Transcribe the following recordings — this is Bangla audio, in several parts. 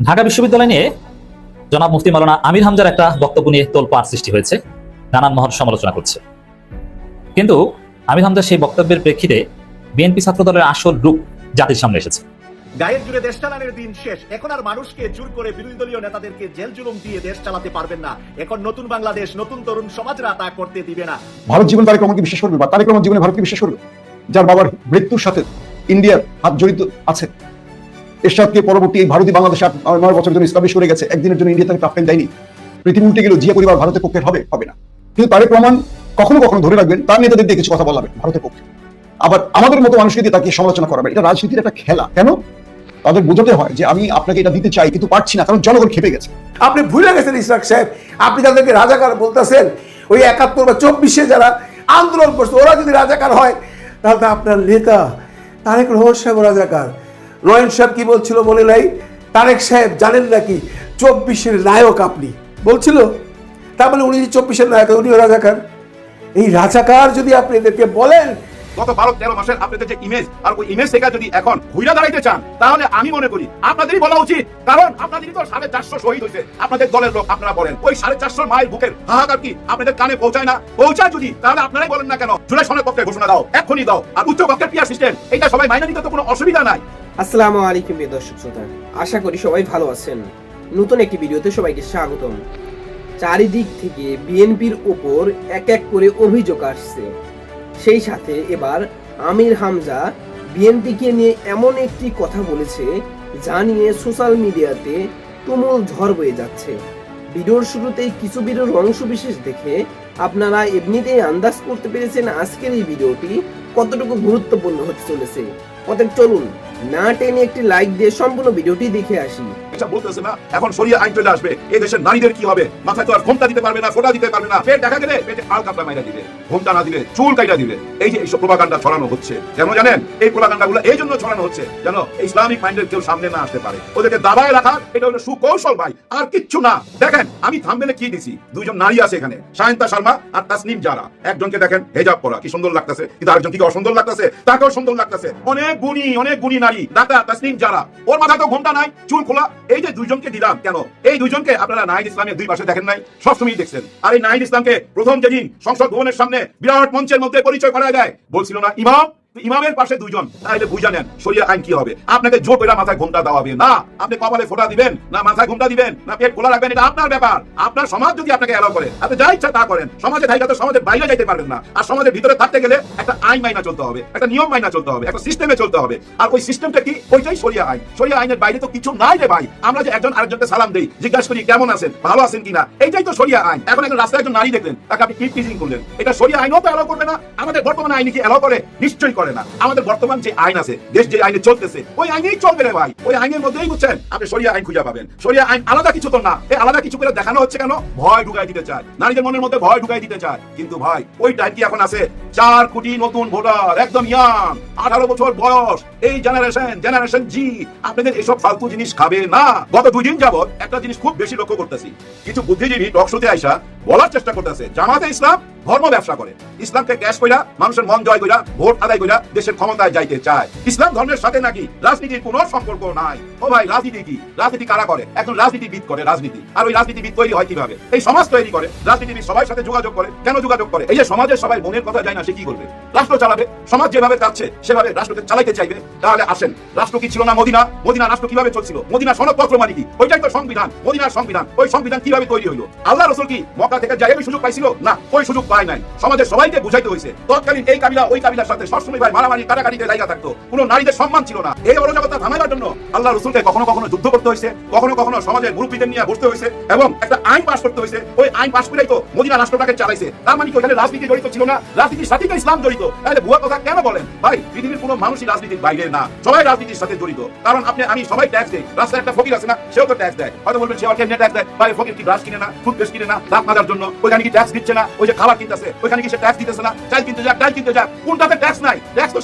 ঢাকা বিশ্ববিদ্যালয় নিয়ে জনাব মুফতি মালানা আমির হামজার একটা বক্তব্য নিয়ে তোলপাড় সৃষ্টি হয়েছে। নানান মহল সমালোচনা করছে। কিন্তু আমির হামজার সেই বক্তব্যের প্রেক্ষিতে বিএনপি ছাত্র দলের আসল রূপ জাতির সামনে এসেছে। গায়ের জুড়ে দেশ চালানোর দিন শেষ। এখন আর মানুষকে জোর করে বিরোধী দলীয় নেতাদেরকে জেল জুলুম দিয়ে দেশ চালাতে পারবেন না। এখন নতুন বাংলাদেশ নতুন তরুণ সমাজরা তা করতে দিবে না। ভারত জীবন তারেক রহমানকে বিশ্বাস করবে বা তারেক রহমান জীবনে ভারতকে বিশ্বাস করবে। যার বাবার মৃত্যুর সাথে ইন্ডিয়ার হাত জড়িত আছে। এরশাদকে পরবর্তী এই ভারতীয় বাংলাদেশে নয় বছর জন্য ইসলামিশ করে গেছে। একদিনের জন্য ইন্ডিয়া তাকে প্রাপ্তান দেয়নি। পৃথিবী উল্টে গেলেও জিয়া পরিবার ভারতের পক্ষে হবে হবে না। কিন্তু তারেক রহমান কখনো কখনো ধরে রাখবেন, তার নেতাদের দিয়ে কিছু কথা বলাবেন ভারতের পক্ষে। আবার আমাদের মতো মানুষকে দিয়ে তাকে সমালোচনা করাবেন এটা রাজনীতির একটা খেলা। কেন? তাদের বোঝাতে হয় যে আমি আপনাকে এটা দিতে চাই কিন্তু পারছি না, কারণ জনগণ খেপে গেছে। আপনি ভুলে গেছেন ইসরাক সাহেব। আপনি তাদেরকে রাজাকার বলতেছেন, ওই একাত্তর বা চব্বিশে যারা আন্দোলন করছে, ওরা যদি রাজাকার হয়, তাহলে আপনার নেতা তারেক রহস্য রাজাকার। নয়ন সাহেব কি বলছিল বলে নাই? তারেক সাহেব জানেন নাকি চব্বিশের নায়ক আপনি? বলছিল। তার মানে উনি চব্বিশের নায়ক, উনিও রাজাকার। এই রাজাকার যদি আপনি এদেরকে বলেন, গত বারো তেরো মাসের আপনাদের যে ইমেজ আর ওই ইমেজ থেকে যদি এখন ঘুরে দাঁড়াইতে চান, তাহলে আমি মনে করি আপনাদেরই বলা উচিত, কারণ আপনাদেরই তো সাড়ে চারশো শহীদ হয়েছে। আপনাদের দলের লোক আপনারা বলেন, ওই সাড়ে চারশো মাইল বুকের হাহাকার কি আপনাদের কানে পৌঁছায় না? পৌঁছায় যদি, তাহলে আপনারাই বলেন না কেন? জুলাই সনের পক্ষে ঘোষণা দাও এখনই দাও। আর উচ্চ পক্ষের সিস্টেম এটা সবাই মাইনে নিতে তো কোনো অসুবিধা নাই। আসসালামু আলাইকুম প্রিয় দর্শক শ্রোতা। আশা করি সবাই ভালো আছেন। নতুন একটি ভিডিওতে সবাইকে স্বাগতম। চারিদিক থেকে বিএনপির ওপর এক এক করে অভিযোগ আসছে। সেই সাথে এবার আমির হামজা বিএনপিকে নিয়ে এমন একটি কথা বলেছে, যা নিয়ে সোশ্যাল মিডিয়াতে তুমুল ঝড় বয়ে যাচ্ছে। ভিডিওর শুরুতেই কিছু ভিডিওর অংশ বিশেষ দেখে আপনারা এমনিতেই আন্দাজ করতে পেরেছেন আজকের এই ভিডিওটি কতটুকু গুরুত্বপূর্ণ হতে চলেছে। অতএব চলুন। না টেনে একটি লাইক দিয়ে সম্পূর্ণ ভিডিওটি দেখে আসি। এটা বলতেছে না, এখন সরিয়ে আইন চলে আসবে। এই দেশের নারীদের কি হবে? মাথায় তো আর ঘোমটা দিতে পারবে না, ফোটা দিতে পারবে না। পেট দেখা গেলে পেটে আল কাপড়া মাইরা দিবে, ঘোমটা না দিলে চুল কাইটা দিবে। এই যে এইসব প্রভাকাণ্ডা ছড়ানো হচ্ছে, কেন জানেন? এই প্রভাকাণ্ডা গুলো এই জন্য ছড়ানো হচ্ছে যেন ইসলামিক মাইন্ডের কেউ সামনে না আসতে পারে। ওদেরকে দাবায় রাখা, এটা হলো সুকৌশল ভাই, আর কিচ্ছু না। দেখেন, আমি থামবেলে কি দিছি? দুইজন নারী আছে এখানে, সায়ন্তা শর্মা আর তাসনিম যারা একজনকে দেখেন হেজাব পরা, কি সুন্দর লাগতেছে। কিন্তু আরেকজন কি অসুন্দর লাগতেছে? তাকেও সুন্দর লাগতেছে। অনেক গুণী অনেক গুণী নারী ডাক্তার তাসলিম যারা। ওর মাথায় তো ঘুমটা নাই, চুল খোলা। এই যে দুইজনকে দিলাম, কেন? এই দুইজনকে আপনারা নাইদ ইসলামের দুই পাশে দেখেন নাই? সবসময় দেখছেন। আর এই নাইদ ইসলামকে প্রথম যেদিন সংসদ ভবনের সামনে বিরাট মঞ্চের মধ্যে পরিচয় করা যায় বলছিল না, ইমাম ইমামের পাশে দুইজন তাহলে বুঝা নেন শরিয়া আইন কি হবে। আপনাকে জোর করে মাথায় ঘুমটা দেওয়া হবে। না, আপনি কপালে ফোটা দিবেন, না মাথায় ঘুমটা দিবেন, না পেট খোলা রাখবেন, এটা আপনার ব্যাপার। আপনার সমাজ যদি আপনাকে এলাও করে, আপনি যা ইচ্ছা তা করেন। সমাজে থাইলে তো সমাজের বাইরে যাইতে পারবেন না। আর সমাজের ভিতরে থাকতে গেলে একটা আইন মাইনা চলতে হবে, একটা নিয়ম মাইনা চলতে হবে, একটা সিস্টেমে চলতে হবে। আর ওই সিস্টেমটা কি? ওইটাই শরিয়া আইন। শরিয়া আইনের বাইরে তো কিছু নাই রে ভাই। আমরা যে একজন আরেকজনকে সালাম দেই, জিজ্ঞাসা করি, কেমন আছেন? ভালো আছেন কিনা? এইটাই তো শরিয়া আইন। এখন একজন রাস্তায় একজন নারী দেখলেন, তাকে আপনি কি টিচিং করলেন। এটা শরিয়া আইনও তো এলাও করবে না। আমাদের বর্তমান আইন কি এলাও করে? নিশ্চয়ই করে। না। আমাদের বর্তমান যে আইন আছে, দেশ যে আইনে চলতেছে, ওই আইনেই চলবে রে ভাই। ওই আইনের মধ্যেই বুঝছেন? আপনি শরিয়া আইন খুঁজে পাবেন। শরিয়া আইন আলাদা কিছু তো না। এই আলাদা কিছু করে দেখানো হচ্ছে কেন? ভয় ঢুকাই দিতে চায়। নারীদের মনের মধ্যে ভয় ঢুকাই দিতে চায়। কিন্তু ভাই, ওই টাইম কি এখন আছে? চার কোটি নতুন ভোটার, একদম ইয়াং আঠারো বছর বয়স। এই জেনারেশন জেনারেশন জি আপনাদের এসব ফালতু জিনিস খাবে না। গত দুই দিন যাবত একটা জিনিস খুব বেশি লক্ষ্য করতেছি। কিছু বুদ্ধিজীবী টকশোতে আইসা বলার চেষ্টা করতেছে। জামাতে ইসলাম ধর্ম ব্যবসা করে। ইসলামকে ক্যাশ কইরা মানুষের মন জয় কইরা ভোট আদায় কইরা দেশের ক্ষমতায় যাইতে চায়। ইসলাম ধর্মের সাথে নাকি রাজনীতির কোনো সম্পর্ক নাই? ও ভাই, রাজনীতি কি? রাজনীতি কারা করে? এখন রাজনীতিবিদ করে রাজনীতি। আর ওই রাজনীতিবিদ তৈরি হয় কীভাবে? এই সমাজ তৈরি করে, রাজনীতিবিদ সবার সাথে যোগাযোগ করে। কেন যোগাযোগ করে? এই যে সমাজের সবাই মনের কথা যায় না, সে কি করবে? রাষ্ট্র চালাবে? সমাজ যেভাবে যাচ্ছে সেভাবে রাষ্ট্রকে চালাইতে চাইবে? তাহলে আসেন, রাষ্ট্র কি ছিল না মদিনা? মদিনা রাষ্ট্র কীভাবে চলছিল? মদিনা সনদপত্র মানে কি? ওইটাই তো সংবিধান, মদিনার সংবিধান। ওই সংবিধান কীভাবে তৈরি হইল? আল্লাহ রসুল কি মক্কা থেকে যাই সুযোগ পাইছিল? না, ওই সুযোগ পায় নাই। সমাজের সবাইকে বুঝাইতে হয়েছে তৎকালীন এই কাবিলা, ওই কাবিলার সাথে সবসময় ভাই মারামারি কাটাকাটিতে জায়গা থাকতো। কোনো নারীদের সম্মান ছিল না। এই অরাজকতা থামাইবার জন্য আল্লাহ রসুলকে কখনো কখনো যুদ্ধ করতে হয়েছে, কখনো কখনো সমাজের মুরব্বীদের নিয়ে বসতে হয়েছে এবং একটা আইন পাস করতে হয়েছে। ওই আইন পাস করেই তো মদিনা রাষ্ট্রটাকে চালাইছে। তার মানে কি ওখানে রাজনীতি জড়িত ছিল না? রাজনীতির সাথে তো ইসলাম জড়িত। তাহলে ভুয়া কথা কেন বলেন? ভাই, পৃথিবীর কোনো মানুষই রাজনীতির বাইরে না। সবাই রাজনীতির সাথে জড়িত। কারণ আপনি, আমি সবাই ট্যাক্স দেই। রাস্তায় একটা ফকির আছে না, সেও তো ট্যাক্স দেয়। হয়তো বলবেন, সে কেমনে ট্যাক্স দেয়। ভাই, ফকির কি ব্রাশ কিনে না? টুথপেস্ট কিনে না? দাঁত মাজার জন্য। ওইখানে কি ট্যাক্স দিচ্ছে না? ওই যে খাবার কিনতেছে। ওইখানে কি সে ট্যাক্স দিতেছে না? চাল কিনতে যাক, ডাল কিনতে যাক। কোনটাতে ট্যাক্স নাই? ট্যাক্স তো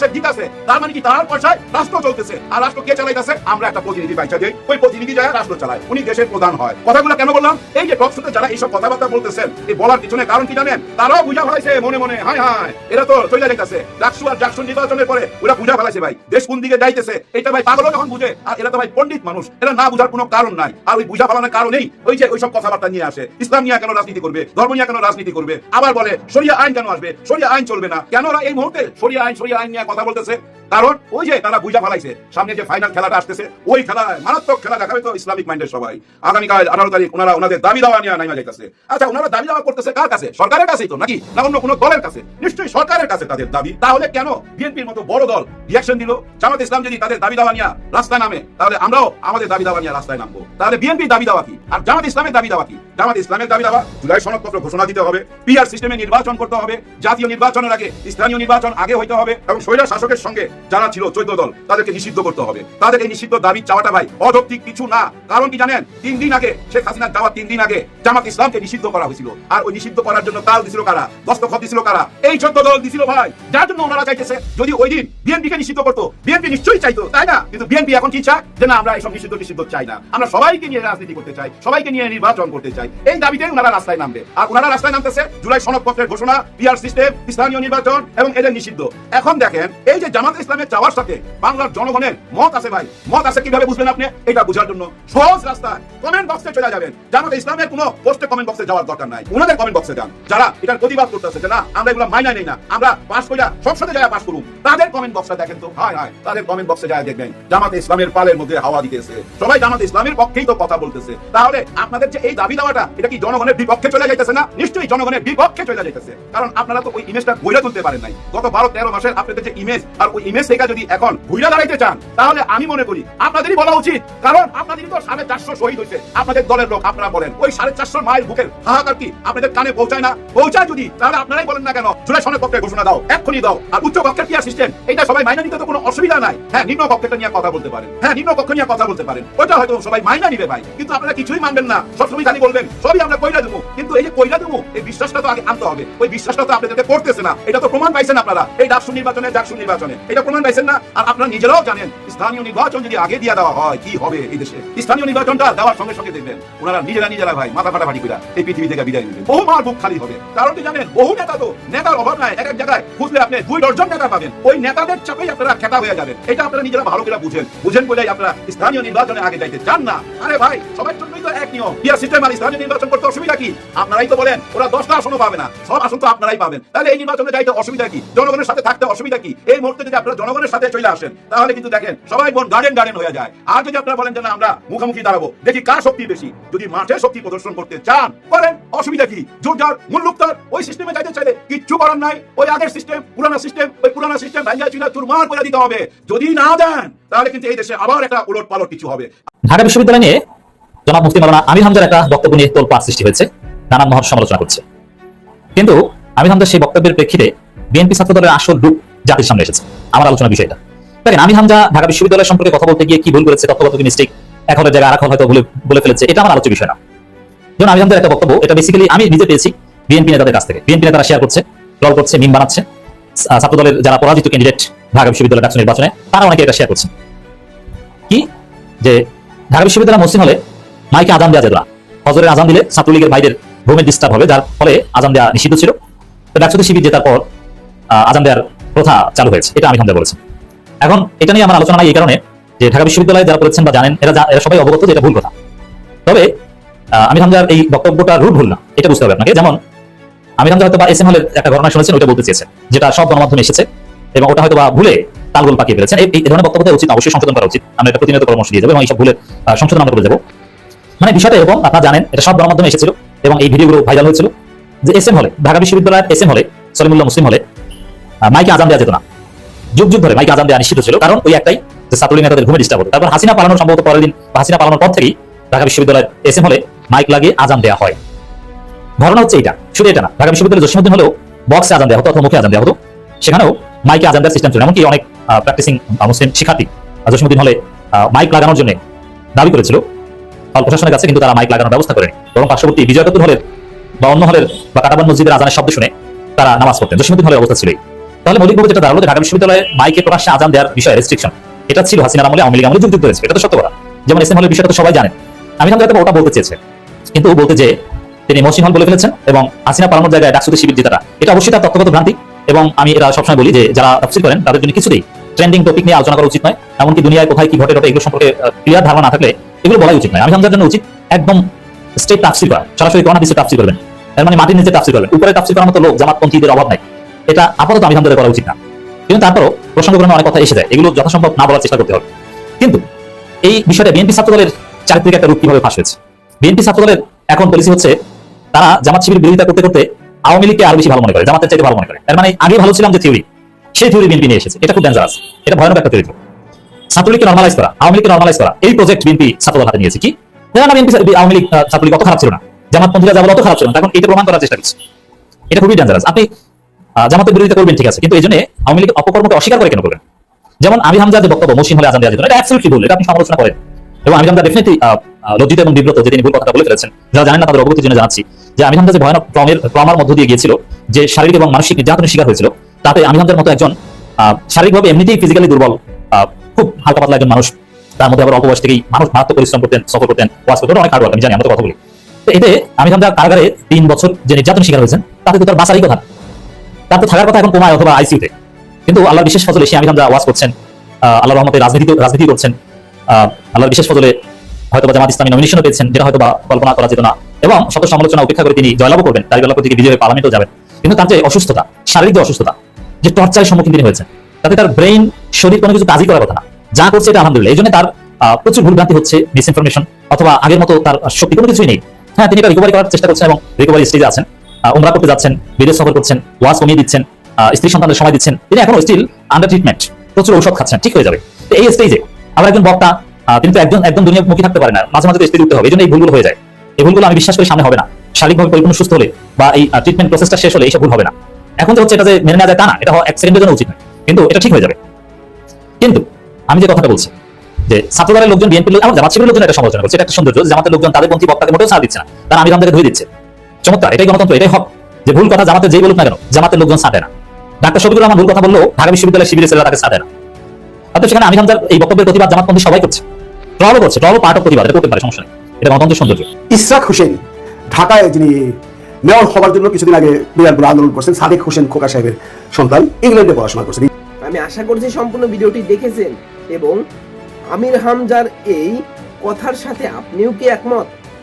তার মানে কি? তার পয়সায় রাষ্ট্র চলতেছে। আর রাষ্ট্র কে চালাইতেছে? আমরা একটা প্রতিনিধি পাইছা ওই প্রতিনিধি যায় রাষ্ট্র চালায়, উনি দেশের প্রধান হয়। কথাগুলো কেন বললাম? এই যে টক যারা এইসব কথাবার্তা বলতেছেন, এই বলার পিছনে কারণ কি জানেন? তারাও বুঝা মনে মনে, হায় হায়, এরা তো চলে যাইতেছে ডাকসু আর ডাকসু নির্বাচনের পরে ওরা বুঝা ভাই, দেশ কোন দিকে যাইতেছে? এটা ভাই পাগলও যখন বুঝে, আর এরা তো ভাই মানুষ, এরা না বুঝার কোনো কারণ নাই। আর ওই বুঝা ফেলানোর কারণেই ওই যে ওইসব কথাবার্তা নিয়ে আসে। ইসলাম নিয়ে কেন রাজনীতি করবে? ধর্ম নিয়ে কেন রাজনীতি করবে? আবার বলে সরিয়া আইন কেন আসবে? সরিয়া আইন চলবে না। কেন ওরা এই মুহূর্তে সরিয়া আইন সরিয়া আইন নিয়ে কথা বলতেছে। কারণ ওই যে তারা বুঝা ফেলাইছে, সামনে যে ফাইনাল খেলাটা আসতেছে, ওই খেলায় মারাত্মক খেলা দেখাবে তো ইসলামিক মাইন্ডের সবাই। আগামীকাল আঠারো তারিখ ওনারা ওনাদের দাবি দাওয়া নিয়ে নাইমা যাইতেছে। আচ্ছা ওনারা দাবি দাওয়া করতেছে কার কাছে? সরকারের কাছেই তো, নাকি? না অন্য কোনো দলের কাছে? নিশ্চয়ই সরকারের কাছে তাদের দাবি। তাহলে কেন বিএনপির মতো বড় দল রিয়াকশন দিল? জামাত ইসলাম যদি তাদের দাবি দাওয়া নিয়ে রাস্তায় নামে, তাহলে আমরাও আমাদের দাবি দাওয়া নিয়ে রাস্তায় নামবো। তাহলে বিএনপির দাবি দাওয়া কি? আর জামাত ইসলামের দাবি দাওয়া কি? জামাত ইসলামের দাবি দাওয়া জুলাই সনদপত্র ঘোষণা দিতে হবে পিআর সিস্টেমে নির্বাচন করতে হবে, জাতীয় নির্বাচনের আগে স্থানীয় নির্বাচন আগে হইতে হবে এবং স্বৈরা শাসকের সঙ্গে যারা ছিল চৈদ্দ দল, তাদেরকে নিষিদ্ধ করতে হবে। তাদের এই নিষিদ্ধ দাবি চাওয়াটা ভাই অযৌক্তিক কিছু না। কারণ কি জানেন? তিন দিন আগে শেখ হাসিনার যাওয়া তিন দিন আগে জামাত ইসলামকে নিষিদ্ধ করা হয়েছিল। আর ওই নিষিদ্ধ করার জন্য তাল দিছিল কারা? দস্তখত দিছিল কারা? এই চোদ্দ দল দিছিল ভাই। যার জন্য ওনারা চাইতেছে, যদি ওই দিন বিএনপিকে নিষিদ্ধ করতো, বিএনপি নিশ্চয়ই চাইতো, তাই না? কিন্তু বিএনপি এখন কি চায়? যে না, আমরা এইসব নিষিদ্ধ নিষিদ্ধ চাই না। আমরা সবাইকে নিয়ে রাজনীতি করতে চাই, সবাইকে নিয়ে নির্বাচন করতে চাই। এই দাবিতে ওনারা রাস্তায় নামবে। আর ওনারা রাস্তায় নামতেছে জুলাই সনদপত্রের ঘোষণা, পিআর সিস্টেম, স্থানীয় নির্বাচন এবং এদের নিষিদ্ধ। এখন দেখেন, এই যে জামাত ইসলামের চাওয়ার সাথে বাংলার জনগণের মত আছে ভাই। মত আছে কীভাবে বুঝবেন আপনি? এটা বোঝার জন্য সহজ রাস্তা। কমেন্ট বক্সে চলে যাবেন। জামাত ইসলামের কোনো পোস্টে কমেন্ট বক্সে যাওয়ার দরকার নাই। ওনাদের কমেন্ট বক্সে যান। যারা এটার প্রতিবাদ করতেছে যে না, আমরা এগুলো মাইনা নেই না, আমরা পাস কইরা সংসদে যায় পাস করুন। তাদের কমেন্ট বক্সে দেখেন তো। হায় হায়, তাদের কমেন্ট বক্সে যায় দেখবেন। জামাত ইসলামের পালের মধ্যে হাওয়া দিতেছে। সবাই জামাত ইসলামের পক্ষেই তো কথা বলতেছে। তাহলে আপনাদের যে এই দাবি দেওয়াটা, এটা কি জনগণের বিপক্ষে চলে যাইতেছে না? নিশ্চয়ই জনগণের বিপক্ষে চলে যাইতেছে। কারণ আপনারা তো ওই ইমেজটা ঘুরে তুলতে পারেন নাই। গত বারো তেরো মাসের আপনাদের যে ইমেজ আর ওই ইমেজ থেকে যদি এখন ঘুরে দাঁড়াইতে চান, তাহলে আমি মনে করি আপনাদেরই বলা উচিত। কারণ আপনাদেরই তো সাড়ে চারশো শহীদ হয়েছে। আপনাদের দলের লোক আপনারা বলেন, ওই সাড়ে চারশো মাইল বুকের হাহাকার কি? আপনাদের কানে পৌঁছায় না? পৌঁছায় যদি, তাহলে আপনারাই বলেন না কেন? জুলাই সনের পক্ষে ঘোষণা দাও, এক্ষুনি দাও। আর উচ্চ কক্ষের কি সিস্টেম এটা সবাই মাইনা নিতে তো কোনো অসুবিধা নাই। হ্যাঁ নিম্ন কক্ষটা নিয়ে কথা বলতে পারেন। হ্যাঁ নিম্ন কক্ষ নিয়ে কথা বলতে পারেন। ওইটা হয়তো সবাই মাইনা নিবে ভাই। কিন্তু আপনারা কিছুই মানবেন না। সবসময় খালি বলবেন, সবই আমরা কইরা দেবো কিন্তু এই যে কইরা দেবো এই বিশ্বাসটা তো আগে আনতে হবে। ওই বিশ্বাসটা তো আপনাদেরকে করতেছে না। এটা তো প্রমাণ পাইছেন আপনারা। এই ডাকসু নির্বাচনে ডাকসু নির্বাচনে। এটা প্রমাণ পাইছেন না আর আপনারা নিজেরাও জানেন, স্থানীয় নির্বাচন যদি আগে দিয়ে দেওয়া হয়, কি হবে এই দেশে? স্থানীয় নির্বাচনটা দেওয়ার সঙ্গে সঙ্গে দেখবেন, ওনারা নিজেরা নিজেরা ভাই, মাথা ফাটাফাটি করে এই পৃথিবী থেকে বিদায় নেবেন। বহু মার বুক খালি হবে। কারণ কি জানেন, বহু নেতা তো, নেতার অভাব নাই, এক এক জায়গায় খুঁজলে আপনি দুই ডজন নেতা পাবেন। ওই নেতাদের চাপেই আপনারা খেতা হয়ে যাবেন। এটা আপনারা নিজেরা ভালো করে বুঝেন। বুঝেন বলেই আপনারা স্থানীয় নির্বাচনে আগে যাইতে চান না। আরে ভাই, সবার জন্যই তো এক নিয়ম। বিয়ার সিস্টেম আর স্থানীয় নির্বাচন করতে অসুবিধা কি? আপনারাই তো বলেন, ওরা দশটা আসনও পাবে না। সব আসন তো আপনারাই পাবেন। তাহলে এই নির্বাচনে যাইতে অসুবিধা কি? জনগণের সাথে থাকতে অসুবিধা কি? এই মুহূর্তে যদি আপনারা জনগণের সাথে চলে আসেন, তাহলে কিন্তু দেখেন সবাই বোন গার্ডেন গার্ডেন হয়ে যায়। আর যদি আপনারা বলেন যে না, আমরা মুখোমুখি দাঁড়াবো, দেখি কার শক্তি বেশি? যদি মাঠে শক্তি প্রদর্শন করতে চান, করেন। অসুবিধা কি? জোর যার মুল্লুকতার ওই সিস্টেমে যাইতে চাইলে কিচ্ছু করার নাই। ওই আগের সিস্টেম পুরানো সিস্টেম ওই পুরানো সিস্টেম ভাঙ্গা চুলা চুরমার করে দিতে হবে। যদি না দেন, তাহলে কিন্তু এই দেশে আবার একটা উলট পালট কিছু হবে। ঢাকা বিশ্ববিদ্যালয় নিয়ে জনাব মুফতি মালানা আমির হামজার একটা বক্তব্য নিয়ে তোলপাড় সৃষ্টি হয়েছে। নানান মহৎ সমালোচনা করছে। কিন্তু আমির হামজার সেই বক্তব্যের প্রেক্ষিতে বিএনপি ছাত্র দলের আসল রূপ জাতির সামনে এসেছে। আমার আলোচনার বিষয়টা দেখেন আমির হামজা ঢাকা বিশ্ববিদ্যালয় সম্পর্কে কথা বলতে গিয়ে কি ভুল করেছে তথ্যগত কি মিস্টেক এক হলের জায়গায় আর হয়তো বলে ফেলেছে, এটা আমার আলোচ্য বিষয় না। যেমন আমির হামজার একটা বক্তব্য, এটা বেসিক্যালি আমি নিজে পেয়েছি বিএনপি নেতাদের কাছ থেকে। বিএনপি নেতারা শেয়ার করছে ট্রল করছে মিম বানাচ্ছে। ছাত্র দলের যারা পরাজিত ক্যান্ডিডেট ঢাকা বিশ্ববিদ্যালয় ডাকসু নির্বাচনে, তারা অনেকে এটা শেয়ার করছে। কি? যে ঢাকা বিশ্ববিদ্যালয় মসজিদ হলে মাইকে আজান দেওয়া যেত না। হজরের আজান দিলে ছাত্রলীগের ভাইদের ঘুমের ডিস্টার্ব হবে, যার ফলে আজান দেওয়া নিষিদ্ধ ছিল। তো ডাকসুতে শিবির জেতার পর আজান দেওয়ার প্রথা চালু হয়েছে, এটা আমি হামদা বলেছি। এখন এটা নিয়ে আমার আলোচনা নাই এই কারণে যে ঢাকা বিশ্ববিদ্যালয়ে যারা করেছেন বা জানেন, এরা এরা সবাই অবগত এটা ভুল কথা। তবে আমি হামদার এই বক্তব্যটা রুট ভুল না, এটা বুঝতে হবে আপনাকে। যেমন আমি হামদা হয়তো বা এস এম হলের একটা ঘটনা শুনেছেন ওটা বলতে চেয়েছেন, যেটা সব গণমাধ্যমে এসেছে, এবং ওটা হয়তো বা ভুলে তালগোল পাকিয়ে ফেলেছেন। এই ধরনের বক্তব্য উচিত অবশ্যই সংশোধন করা উচিত। আমরা এটা প্রতিনিয়ত পরামর্শ দিয়ে যাব এবং এইসব ভুলের সংশোধন আমরা করে যাব। মানে বিষয়টা এরকম, আপনারা জানেন, এটা সব গণমাধ্যমে এসেছিল, এবং এই ভিডিওগুলো ভাইরাল হয়েছিল, যে এস এম হলে ঢাকা বিশ্ববিদ্যালয়ের এস এম হলে সলিমুল্লাহ মুসলিম হলে মাইকে আজান দেওয়া যেত না। যুগ যুগ ধরে মাইকে আজান দেওয়া নিষিদ্ধ ছিল, কারণ ওই একটাই যে ছাত্রলীগ নেতাদের ঘুমে ডিস্টার্ব হতো। তারপর হাসিনা পালানোর সম্ভবত পরের দিন হাসিনা পালানোর পর থেকেই ঢাকা বিশ্ববিদ্যালয়ের এস এম হলে মাইক লাগিয়ে আজান দেওয়া হয়। ঘটনা হচ্ছে এটা শুধু এটা না, ঢাকা বিশ্ববিদ্যালয়ের জসীমুদ্দিন হলেও বক্সে আজান দেওয়া হতো অথবা মুখে আজান দেওয়া হতো। সেখানেও মাইকে আজান দেওয়ার সিস্টেম ছিল এমনকি অনেক প্র্যাকটিসিং মুসলিম শিক্ষার্থী জসীমুদ্দিন হলে মাইক লাগানোর জন্য দাবি করেছিল। হল প্রশাসনের কাছে কিন্তু তারা মাইক লাগানোর ব্যবস্থা করেনি। বরং পার্শ্ববর্তী বিজয় কাপুর হলের বা অন্য হলের বা কাটাবান মসজিদের আজানের শব্দ শুনে তারা নামাজ পড়তেন। জসীমুদ্দিন হলের অবস্থা ছিলই তাহলে মৌলিকভাবে যেটা দাঁড়াল ঢাকা বিশ্ববিদ্যালয়ে মাইকে প্রকাশ্যে আজান দেওয়ার বিষয়ে রেস্ট্রিকশন এটা ছিল হাসিনার আমলে আওয়ামী লীগ আমলে যুগ ধরেছে এটা তো সত্য কথা। যেমন এসএম হলের বিষয়টা তো সবাই জানেন। আমি হয়তো ওটা বলতে চেয়েছে। কিন্তু বলতে যে তিনি মসিন হল বলে ফেলেছেন এবং হাসিনা পালানোর জায়গায় ডাকসুদের শিবির জেতাটা, এটা অবশ্যই তার তত্ত্বগত ভ্রান্তি এবং আমি এটা সবসময় বলি যে যারা তাফসির করেন, তাদের জন্য কিছুতেই ট্রেন্ডিং টপিক নিয়ে আলোচনা করা উচিত নয়। এমনকি দুনিয়ায় কোথায় কি ঘটে ঘটে এগুলো সম্পর্কে ক্লিয়ার ধারণা না থাকলে এগুলো বলাই উচিত নয়। আমি হামজার জন্য উচিত একদম স্টেট তাফসির করা। সরাসরি কোরআন হাদিসে তাফসির করবেন। এর মানে মাটির নিচে তাফসির করবেন। উপরে তাফসির করার মতো লোক জামাতপন্থীদের অভাব নাই। এটা আপাতত আমি হামজাদের করা উচিত না। কিন্তু তারপরও প্রসঙ্গক্রমে অনেক কথা এসে যায়। এগুলো যথাসম্ভব না বলার চেষ্টা করতে হবে। কিন্তু এই বিষয়টা বিএনপি ছাত্রদলের চারিত্রিক একটা রূপ কীভাবে ফাঁস হয়েছে? বিএনপি ছাত্রদলের এখন পলিসি হচ্ছে, তারা জামাত শিবির বিরোধিতা করতে করতে আওয়ামী লীগকে আরও বেশি ভালো মনে করে, জামাতের চাইতে ভালো মনে করে। এর মানে আগে ভালো ছিলাম যে থিওরি সেই থিওরি বিএনপি নিয়ে এসেছে। এটা খুব ডেঞ্জারাস এটা ভয়ানক একটা চরিত্র ছাত্রলীগকে নর্মালাইজ করা, আওয়ামী লীগকে নর্মালাইজ করা, এই প্রজেক্ট বিএনপি ছাত্রদল হাতে নিয়েছে কি? জানা না বিএনপি আওয়ামী লীগ ছাত্রলীগ অত খারাপ ছিল না। জামাতপন্থীরা যা বলে অত খারাপ ছিল না। এখন এটা প্রমাণ করার চেষ্টা করছে। এটা খুবই ডেঞ্জারাস আপনি জামাতের বিরোধিতা করবেন, ঠিক আছে। কিন্তু এই জন্য আওয়ামী লীগ অপকর্মকে অস্বীকার করে কেন করবেন? যেমন আমি হামজা বক্তব্য, মসিন হলে আজান দেওয়া যেত এটা অ্যাবসলিউটলি ভুল, এটা আপনি সমালোচনা করেন। এবং আমি হামজা ডেফিনেটলি লজ্জিত এবং বিব্রত যে তিনি ভুল কথাটা বলে ফেলেছেন। যারা জানেন না তাদের অবগতির জন্য জানাচ্ছি যে আমি হামজা ভয়ানক ক্রমের ক্রমার মধ্য দিয়ে গিয়েছিল, যে শারীরিক এবং মানসিক নির্যাতনের শিকার হয়েছিল, তাতে আমি হামজার মতো একজন শারীরিকভাবে এমনিতেই ফিজিক্যালি দুর্বল খুব হালকা পাতলা একজন মানুষ, তার মধ্যে আবার অল্প বয়স থেকেই মানুষ মারাত্মক পরিশ্রম করতেন, সফর করতেন, ওয়াজ করতেন, অনেক হার্ড আমি জানি, আমরা কথা বলি। এতে আমি হামজা কারাগারে তিন বছর যে নির্যাতন শিকার হয়েছেন, তাতে তো তার বাঁচারই কথা। তার তো থাকার কথা এখন কোমায় অথবা আইসিউতে কিন্তু আল্লাহর বিশেষ ফজলে এসে আমি হামজা ওয়াজ করছেন আহ, আল্লাহর রহমতে রাজনীতি রাজনীতি করছেন আল্লাহর বিশেষ ফজলে হয়তো জামাত ইসলামী নমিনেশনও পেয়েছেন যেটা হয়তো বা কল্পনা করা যেত না। এবং শত সমালোচনা উপেক্ষা করে তিনি জয়লাভও করবেন তাই জয়লাভ থেকে বিজয় পার্লামেন্টও যাবেন। কিন্তু তার যে অসুস্থতা শারীরিক যে অসুস্থতা যে টর্চারের সম্মুখীন তিনি হয়েছেন তাতে তার ব্রেইন শরীর কোনো কিছু কাজই করার কথা না। যা করছে এটা আলহামদুলিল্লাহ। এই জন্য তার প্রচুর ভুলভ্রান্তি হচ্ছে মিসইনফরমেশন অথবা আগের মতো তার শক্তি কোনো কিছুই নেই। হ্যাঁ তিনি রিকভারি করার চেষ্টা করছেন এবং রিকভারি স্টেজে আছেন। উমরা করতে যাচ্ছেন, বিদেশ সফর করছেন, ওয়াজ কমিয়ে দিচ্ছেন স্ত্রী সন্তানের সময় দিচ্ছেন, তিনি এখনও স্টিল আন্ডার ট্রিটমেন্ট প্রচুর ঔষধ খাচ্ছেন, ঠিক হয়ে যাবে। তো এই স্টেজে আবার একজন বক্তা তিনি তো একজন, একদম দুনিয়ামুখী থাকতে পারে না, মাঝে মাঝে স্টেজে উঠতে হবে, এই জন্য এই ভুলগুলো হয়ে যায়। এই ভুলগুলো আমি বিশ্বাস করি সামনে হবে না। শারীরিকভাবে পরিপূর্ণ সুস্থ হলে বা এই ট্রিটমেন্ট প্রসেসটা শেষ হলে এইসব ভুল হবে না। এখন যে হচ্ছে এটা যে মেনে নেওয়া যায় তা না, এটা এক সেকেন্ডের জন্য উচিত নয়, কিন্তু এটা ঠিক হয়ে যাবে। কিন্তু আমি যে কথাটা বলছি, যে ছাত্রদলের লোকজন বিএনপি লোক আমার জামাত শিবিরের লোকজন এটা সমালোচনা করছে, এটা একটা সৌন্দর্য, জামাতের লোকজন তাদের পন্থী বক্তাকে মোটেও ছাড় দিচ্ছে না। তারা আমি থেকে ধুয়ে দিচ্ছে। চমৎকার এটাই গণতন্ত্র এটাই হক। যে ভুল কথা জামাতে যেই বলুক না কেন জামাতের লোকজন ছাড়ে না। ডাক্তার শফিকুর রহমান ভুল কথা বললেও ঢাকা বিশ্ববিদ্যালয়ের শিবিরের ছেলেরা তাকে ছাড়ে না। অর্থাৎ সেখানে আমি হামজার এই বক্তব্যের প্রতিবাদ জামাতপন্থী সবাই করছে। ট্রলও করছে ট্রলও পার্ট অফ প্রতিবাদ এটা করতে পারে সমস্যা নেই। এটা গণতন্ত্রের সৌন্দর্য। ইসরাক হোসেন ঢাকায় যিনি মেয়র হওয়ার জন্য কিছুদিন আগে বিরাটপুর আন্দোলন করছেন সাদেক হোসেন খোকা সাহেবের সন্তান ইংল্যান্ডে পড়াশোনা করছেন। আমি আশা করছি সম্পূর্ণ ভিডিওটি দেখেছেন এবং আমির হামজার এই কথার সাথে আপনিও কি একমত?